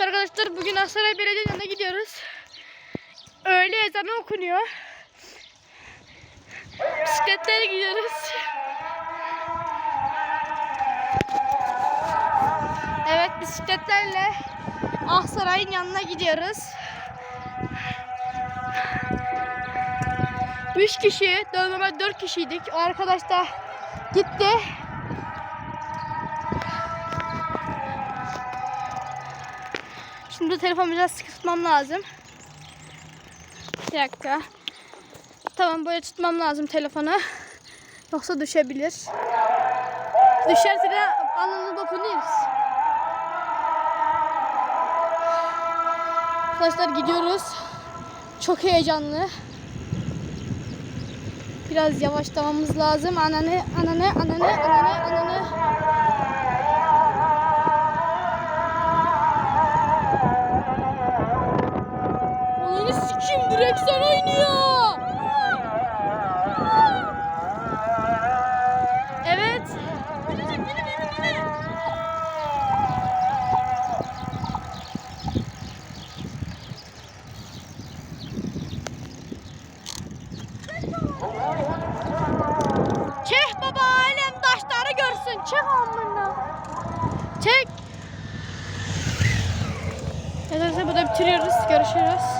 Evet arkadaşlar bugün Aksaray Belediye'ne gidiyoruz. Öğle ezanı okunuyor. Bisikletlere gidiyoruz. Evet bisikletlerle Aksaray'ın yanına gidiyoruz. Üç kişi, normalde dört kişiydik. O arkadaş da gitti. Şimdi telefonu biraz sıkı tutmam lazım. Bir dakika. Tamam böyle tutmam lazım telefonu. Yoksa düşebilir. Düşerse de alnını dokunuyoruz. Arkadaşlar gidiyoruz. Çok heyecanlı. Biraz yavaşlamamız lazım. Ananı, ananı, ananı, ananı, 80 oynuyor. Evet. Çek baba alem taşları görsün. Çek amına. Çek. Arkadaşlar burada bitiriyoruz. Görüşürüz.